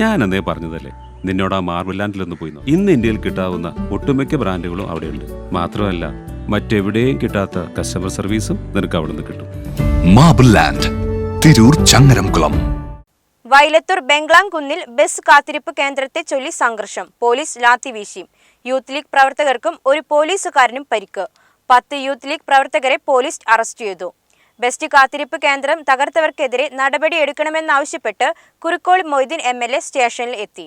ഞാൻ അന്നേ പറഞ്ഞതല്ലേ? നിന്നോട് ആ മാർബിൾ ലാൻഡിലൊന്ന് പോയി. ഇന്ന് ഇന്ത്യയിൽ കിട്ടാവുന്ന ഒട്ടുമിക്ക ബ്രാൻഡുകളും അവിടെയുണ്ട്. മാത്രമല്ല മറ്റെവിടെയും കിട്ടാത്ത കസ്റ്റമർ സർവീസും നിനക്ക് അവിടെ നിന്ന് കിട്ടും. Marble land Tirur Changaramkulam. Vailathur ബംഗ്ലാംകുന്നിൽ ബസ് കാത്തിരിപ്പ് കേന്ദ്രത്തെ ചൊല്ലി സംഘർഷം. പോലീസ് ലാത്തി വീശി യൂത്ത് ലീഗ് പ്രവർത്തകർക്കും ഒരു പോലീസുകാരനും പരിക്ക്. പത്ത് യൂത്ത് ലീഗ് പ്രവർത്തകരെ പോലീസ് അറസ്റ്റ് ചെയ്തു. ബെസ്റ്റ് കാത്തിരിപ്പ് കേന്ദ്രം തകർത്തവർക്കെതിരെ നടപടിയെടുക്കണമെന്നാവശ്യപ്പെട്ട് Kurukkoli Moideen M L A സ്റ്റേഷനിൽ എത്തി.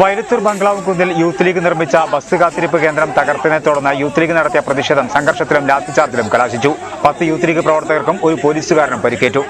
വൈരത്തൂർ ബംഗ്ലാവ് കുന്നിൽ യൂത്ത് ലീഗ് നിർമ്മിച്ച ബസ് കാത്തിരിപ്പ് കേന്ദ്രം തകർത്തതിനെ തുടർന്ന് യൂത്ത് ലീഗ് നടത്തിയ പ്രതിഷേധം സംഘർഷത്തിലും ലാത്തിച്ചാർജിലും കലാശിച്ചു. പത്ത് യൂത്ത് ലീഗ് പ്രവർത്തകർക്കും ഒരു പോലീസുകാരനും പരിക്കേറ്റു.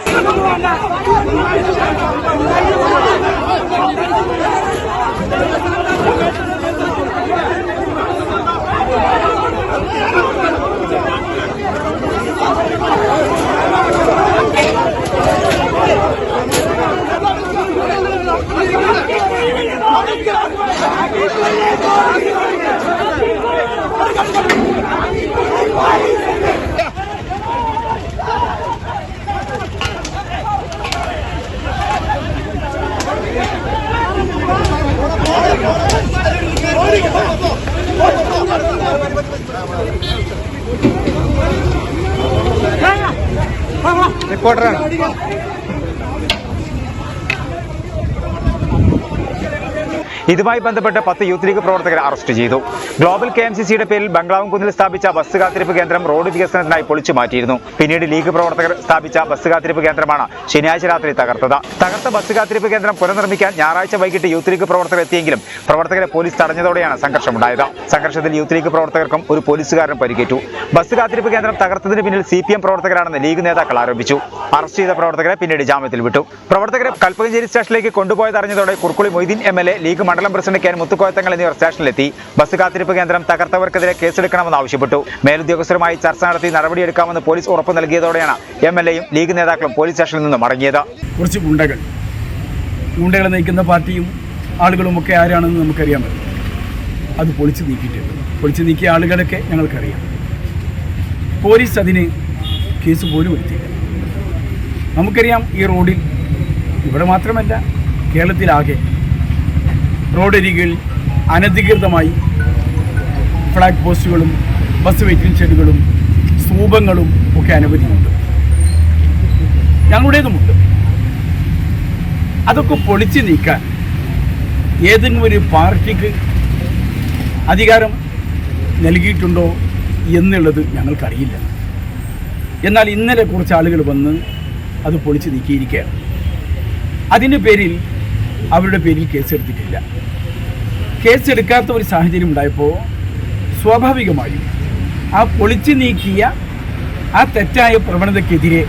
போடுறான் ഇതുമായി ബന്ധപ്പെട്ട് പത്ത് യൂത്ത് ലീഗ് പ്രവർത്തകരെ അറസ്റ്റ് ചെയ്തു. ഗ്ലോബൽ കെ എം സി സിയുടെ പേരിൽ ബംഗ്ലാവും കുന്നിൽ സ്ഥാപിച്ച ബസ് കാത്തിരിപ്പ് കേന്ദ്രം റോഡ് വികസനത്തിനായി പൊളിച്ചു മാറ്റിയിരുന്നു. പിന്നീട് ലീഗ് പ്രവർത്തകർ സ്ഥാപിച്ച ബസ് കാത്തിരിപ്പ് കേന്ദ്രമാണ് ശനിയാഴ്ച രാത്രി തകർത്തത്. തകർത്ത ബസ് കാത്തിരിപ്പ് കേന്ദ്രം പുനർനിർമ്മിക്കാൻ ഞായറാഴ്ച വൈകിട്ട് യൂത്ത് ലീഗ് പ്രവർത്തകർ എത്തിയെങ്കിലും പ്രവർത്തകരെ പോലീസ് തടഞ്ഞതോടെയാണ് സംഘർഷമുണ്ടായത്. സംഘർഷത്തിൽ യൂത്ത് ലീഗ് പ്രവർത്തകർക്കും ഒരു പോലീസുകാരനും പരിക്കേറ്റു. ബസ് കാത്തിരിപ്പ് കേന്ദ്രം തകർത്തതിന് പിന്നിൽ സി പി എം പ്രവർത്തകരാണെന്ന് ലീഗ് നേതാക്കൾ ആരോപിച്ചു. അറസ്റ്റ് ചെയ്ത പ്രവർത്തകരെ പിന്നീട് ജാമ്യത്തിൽ വിട്ടു. പ്രവർത്തകരെ കൽപ്പകഞ്ചേരി സ്റ്റേഷനിലേക്ക് കൊണ്ടുപോയതറിഞ്ഞതോടെ Kurukkoli Moideen M L A league മണ്ഡലം പ്രസിഡന്റ് കെ മുത്തുക്കോയത്തങ്ങൾ എന്നിവർ സ്റ്റേഷനിലെത്തി. ബസ് കാത്തിരിപ്പ് കേന്ദ്രം തകർത്തവർക്കെതിരെ കേസെടുക്കണമെന്ന് ആവശ്യപ്പെട്ടു. മേലുദ്യോഗസ്ഥരുമായി ചർച്ച നടത്തി നടപടിയെടുക്കാമെന്ന് പോലീസ് ഉറപ്പ് നൽകിയതോടെയാണ് എം എൽ എയും ലീഗ് നേതാക്കളും പോലീസ് സ്റ്റേഷനിൽ നിന്ന് മടങ്ങിയത് കുറച്ച് ഗുണ്ടകൾ. ഗുണ്ടകളെ നയിക്കുന്ന പാർട്ടിയും ആളുകളും ഒക്കെ ആരാണെന്ന് നമുക്കറിയാൻ പറ്റും. അത് പൊളിച്ച് നീക്കിയിട്ടുണ്ട്. പൊളിച്ച് നീക്കിയ ആളുകളൊക്കെ ഞങ്ങൾക്കറിയാം. പോലീസ് അതിന് കേസ് പോലും എടുത്തില്ല. നമുക്കറിയാം ഈ റോഡിൽ ഇവിടെ മാത്രമല്ല കേരളത്തിലാകെ റോഡരികിൽ അനധികൃതമായി ഫ്ലാഗ് പോസ്റ്റുകളും ബസ് വെയിറ്റിംഗ് ഷെഡുകളും സ്തൂപങ്ങളും ഒക്കെ അനവധിയുണ്ട്. ഞങ്ങളുടേതുമുണ്ട്. അതൊക്കെ പൊളിച്ചു നീക്കാൻ ഏതെങ്കിലും ഒരു പാർട്ടിക്ക് അധികാരം നൽകിയിട്ടുണ്ടോ എന്നുള്ളത് ഞങ്ങൾക്കറിയില്ല. എന്നാൽ ഇന്നലെ കുറച്ച് ആളുകൾ വന്ന് അത് പൊളിച്ചു നീക്കിയിരിക്കുകയാണ്. അതിന്റെ പേരിൽ അവരുടെ പേരിൽ കേസെടുത്തിട്ടില്ല. കേസെടുക്കാത്ത ഒരു സാഹചര്യം ഉണ്ടായപ്പോൾ സ്വാഭാവികമായും ആ പൊളിച്ചു നീക്കിയ ആ തെറ്റായ പ്രവണതയ്ക്കെതിരെ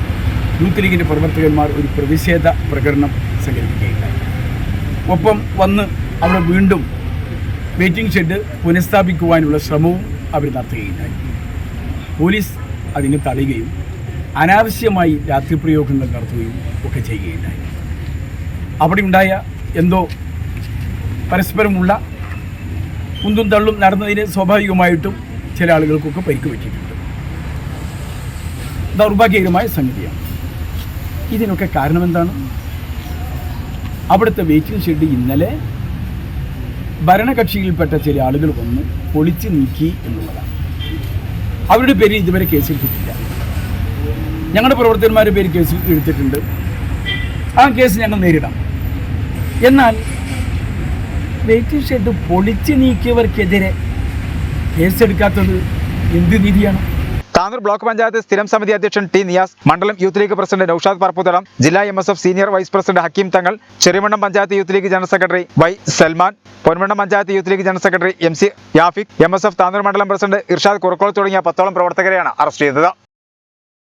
യൂത്ത് ലീഗിന്റെ പ്രവർത്തകന്മാർ ഒരു പ്രതിഷേധ പ്രകടനം സംഘടിപ്പിക്കുകയുണ്ടായി. ഒപ്പം വന്ന് അവിടെ വീണ്ടും വെയിറ്റിംഗ് ഷെഡ് പുനഃസ്ഥാപിക്കുവാനുള്ള ശ്രമവും അവർ നടത്തുകയുണ്ടായി. പോലീസ് അതിനെ തടയുകയും അനാവശ്യമായി രാത്രി പ്രയോഗങ്ങൾ നടത്തുകയും ഒക്കെ ചെയ്യുകയുണ്ടായി. അവിടെ ഉണ്ടായ എന്തോ പരസ്പരമുള്ള കുന്തും തള്ളും നടന്നതിന് സ്വാഭാവികമായിട്ടും ചില ആളുകൾക്കൊക്കെ പരിക്ക് പറ്റിയിട്ടുണ്ട്. ദൗർഭാഗ്യകരമായ സംഗതിയാണ്. ഇതിനൊക്കെ കാരണം എന്താണ് അവിടുത്തെ വെയിറ്റിംഗ് ഷെഡ് ഇന്നലെ ഭരണകക്ഷിയിൽപ്പെട്ട ചില ആളുകൾ വന്ന് പൊളിച്ചു നീക്കി എന്നുള്ളതാണ്. അവരുടെ പേര് ഇതുവരെ കേസിൽ കിട്ടില്ല ഞങ്ങളുടെ പ്രവർത്തകന്മാരുടെ പേര് കേസ് എടുത്തിട്ടുണ്ട്. ആ കേസ് ഞങ്ങൾ നേരിടാം. എന്നാൽ വെയിറ്റിംഗ് ഷെഡ് പൊളിച്ചു നീക്കിയവർക്കെതിരെ കേസെടുക്കാത്തത് എന്ത് നീതിയാണ് താനൂർ ബ്ലോക്ക് പഞ്ചായത്ത് സ്ഥിരം സമിതി അധ്യക്ഷൻ ടി നിയാസ് മണ്ഡലം youth league president Noushad Parapputhalam ജില്ലാ M senior vice president Hakeem Thangal Cherimannam panchayat youth league general secretary Y Salman Ponmannam panchayat youth league general secretary M C Yafik M S F മണ്ഡലം president Irshad Kurukkoli തുടങ്ങിയ പത്തോളം പ്രവർത്തകരെയാണ് arrest ചെയ്തത്.